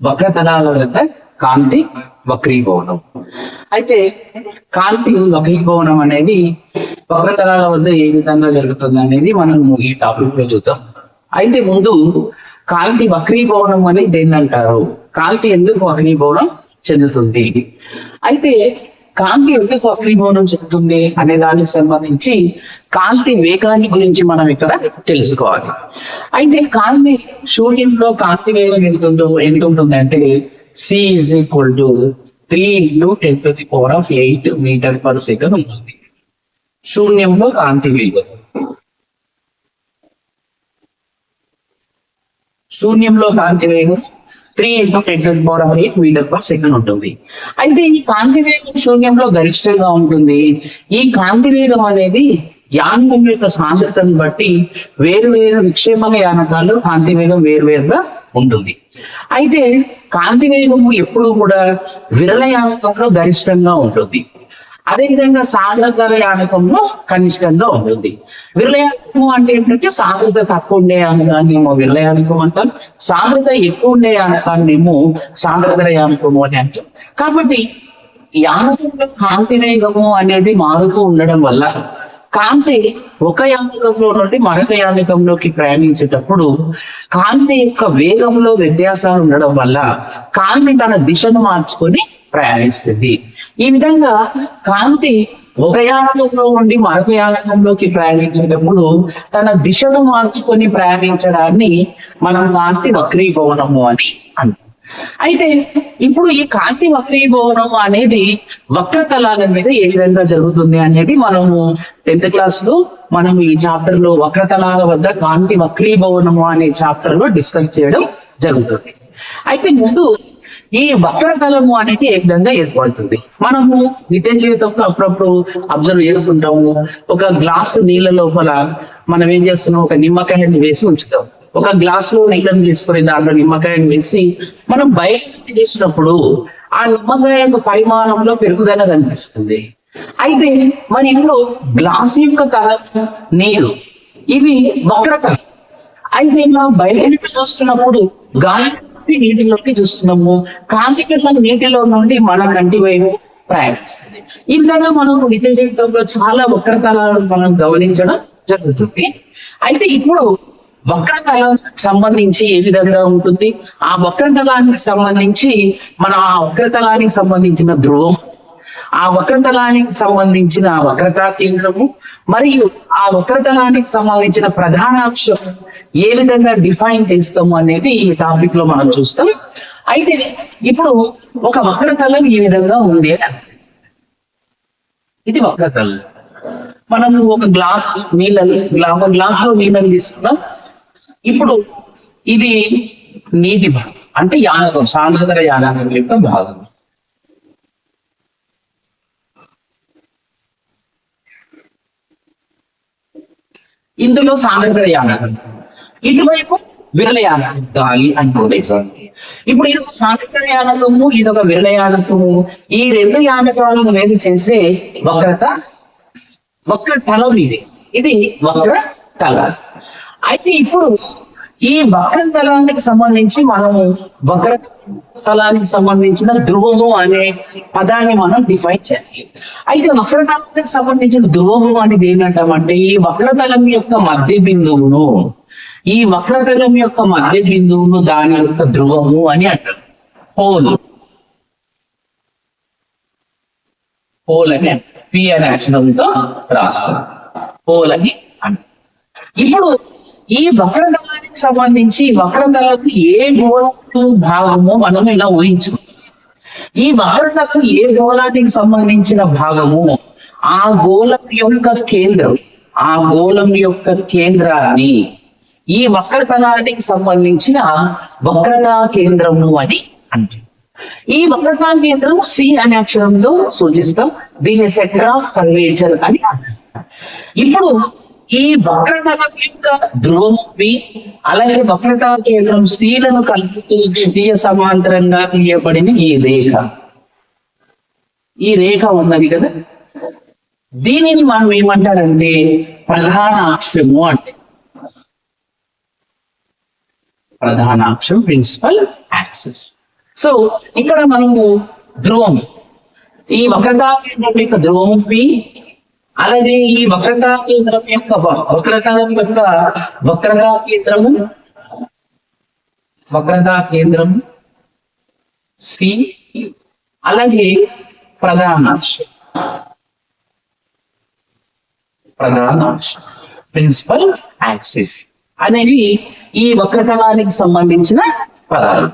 వక్రతలాల వద్ద కాంతి వక్రీభవనం. అయితే కాంతి వక్రీభవనం అనేది వక్రతలాల వద్ద ఏ విధంగా జరుగుతుంది అనేది మనం ఈ టాపిక్లో చూద్దాం. అయితే ముందు కాంతి వక్రీభవనం అని దేన్ని అంటారు కాంతి ఎందుకు వక్రీభవనం చెందుతుంది? అయితే కాంతి ఎందుకు వక్రీభవనం చెందుతుంది అనే దానికి సంబంధించి కాంతి వేగాన్ని గురించి మనం ఇక్కడ తెలుసుకోవాలి. అయితే కాంతి శూన్యంలో కాంతి వేగం ఎంత ఉందో ఎంత ఉంటుంది అంటే C is equal to three into ten to the power of eight metre per second ఉంటుంది. శూన్యంలో కాంతి వేగం. శూన్యంలో కాంతి వేగం three into ten to power of eight metre per second ఉంటుంది. అయితే ఈ కాంతి వేగం శూన్యంలో గరిష్టంగా ఉంటుంది. ఈ కాంతి వేగం అనేది యానకం యొక్క సాంద్రతను బట్టి వేరు వేరు విక్షేపణ యానకాలు కాంతి వేగం వేరువేరుగా ఉంటుంది. అయితే కాంతి వేగము ఎప్పుడు కూడా విరళ యానకంలో గరిష్టంగా ఉంటుంది. అదేవిధంగా సాంద్రతల యానకంలో కనిష్టంగా ఉంటుంది. విరలయానకం అంటే ఏంటంటే సాంద్రత తక్కువ ఉండే యానకాన్నేమో ఏమో విరళయానకం అంటాం సాంద్రత ఎక్కువ ఉండే యానకాన్నేమో ఏమో యానకము అని అంటాం కాబట్టి యానకంలో కాంతి వేగము అనేది మారుతూ ఉండడం వల్ల కాంతి ఒక యానకంలో నుండి మరొక యానకంలోకి ప్రయాణించేటప్పుడు కాంతి యొక్క వేగంలో వ్యత్యాసాలు ఉండడం వల్ల కాంతి తన దిశను మార్చుకొని ప్రయాణిస్తుంది. ఈ విధంగా కాంతి ఒక యానకంలో నుండి మరొక యానకంలోకి ప్రయాణించేటప్పుడు తన దిశను మార్చుకొని ప్రయాణించడాన్ని మనం కాంతి వక్రీభవనము అని అంటాం. అయితే ఇప్పుడు ఈ కాంతి వక్రీభవనం అనేది వక్రతలాల మీద ఏ విధంగా జరుగుతుంది అనేది మనము టెన్త్ క్లాస్లో మనం ఈ చాప్టర్లో వక్రతలాల వద్ద కాంతి వక్రీభవనము అనే చాప్టర్లో డిస్కస్ చేయడం జరుగుతుంది. అయితే ముందు ఈ వక్రతలము అనేది ఏ విధంగా ఏర్పడుతుంది? మనము నిత్య జీవితంలో అప్పుడప్పుడు అబ్జర్వ్ చేస్తుంటాము. ఒక గ్లాసు నీళ్ళ లోపల మనం ఏం చేస్తున్నాం? ఒక నిమ్మకాయని వేసి ఉంచుతాం. ఒక గ్లాస్లో నీళ్ళని తీసుకుని దాంట్లో నిమ్మకాయని వేసి మనం బయట చేసినప్పుడు ఆ నిమ్మకాయ యొక్క పరిమాణంలో పెరుగుదల కనిపిస్తుంది. అయితే మరి ఇప్పుడు గ్లాస్ యొక్క తల నీరు ఇవి వక్రతలు. అయితే మనం బయట చూస్తున్నప్పుడు గాలి నుండి నీటిలోకి చూస్తున్నాము. కాంతి కిరణం నీటిలో నుండి మన కంటి వైపు ప్రయాణిస్తుంది. ఈ విధంగా మనం నిత్య జీవితంలో చాలా వక్రతలను మనం గమనించడం జరుగుతుంది. అయితే ఇప్పుడు వక్రతలం సంబంధించి ఏ విధంగా ఉంటుంది? ఆ వక్రతలానికి సంబంధించి మన ఆ వక్రతలానికి సంబంధించిన ధ్రువం ఆ వక్రతలానికి సంబంధించిన వక్రతా కేంద్రము మరియు ఆ వక్రతలానికి సంబంధించిన ప్రధానాంశం ఏ విధంగా డిఫైన్ చేస్తాము అనేది ఈ టాపిక్లో మనం చూస్తాం. అయితే ఇప్పుడు ఒక వక్రతలం ఈ విధంగా ఉంది ఇది వక్రతలం. మనము ఒక గ్లాస్ నీళ్ళని ఒక గ్లాస్లో నీళ్ళని తీసుకున్నాం. ఇప్పుడు ఇది నీటి భాగం అంటే యానకం సాంద్రతర యానకం యొక్క భాగం. ఇందులో సాంద్రతర యానకం. ఇటువైపు విరళ యానకం గాలి అనుకోండి ఇప్పుడు ఇది ఒక సాంద్రతర యానకము ఇది ఒక విరళయానకము ఈ రెండు యానకాలను వేరు చేసే వక్రత వక్ర తలం ఇది ఇది వక్ర తల అయితే ఇప్పుడు ఈ వక్ర తలానికి సంబంధించి మనము వక్ర తలానికి సంబంధించిన ధ్రువము అనే పదాన్ని మనం డిఫైన్ చేయాలి. అయితే వక్రతలానికి సంబంధించిన ధ్రువము అనేది ఏంటంటామంటే ఈ వక్రతలం యొక్క మధ్య బిందువును ఈ వక్రతలం యొక్క మధ్య బిందువును దాని యొక్క ధ్రువము అని అంటారు. పోల్. పోల్ అని పి అనే అక్షరంతో రాస్తారు. పోల్ అని అంటారు. ఇప్పుడు ఈ వక్రతలానికి సంబంధించి వక్రతలం ఏ గోళకు భాగమో మనం ఇలా ఊహించుకుంటాం. ఈ వక్రతలం ఏ గోళానికి సంబంధించిన భాగము ఆ గోళం యొక్క కేంద్రం ఆ గోళం యొక్క కేంద్రాన్ని ఈ వక్రతనాటికి సంబంధించిన వక్రతా కేంద్రము అని అంటారు. ఈ వక్రతా కేంద్రం సి అనే అక్షరంతో సూచిస్తాం. దీన్ని సెంటర్ ఆఫ్ కన్వేచర్ అని ఇప్పుడు ఈ వక్రతల యొక్క ధ్రువం బి అలాగే వక్రతా కేంద్రం స్త్రీలను కలుపుతూ క్షితీయ సమాంతరంగా తీయబడిన ఈ రేఖ. ఈ రేఖ ఉన్నది కదా? దీనిని మనం ఏమంటారంటే ప్రధాన అక్షము అంటే ప్రధాన అక్షం ప్రిన్సిపల్ యాక్సెస్ సో ఇక్కడ మనము ధ్రువం. ఈ వక్రతా కేంద్రం యొక్క ధ్రువం పి అలాగే ఈ వక్రతా కేంద్రం యొక్క వక్రతాం యొక్క వక్రతా కేంద్రము వక్రతా కేంద్రం సి అలాగే ప్రధాన అక్షం ప్రధాన ప్రిన్సిపల్ యాక్సిస్ అనేవి ఈ వక్రతలానికి సంబంధించిన పదాలు.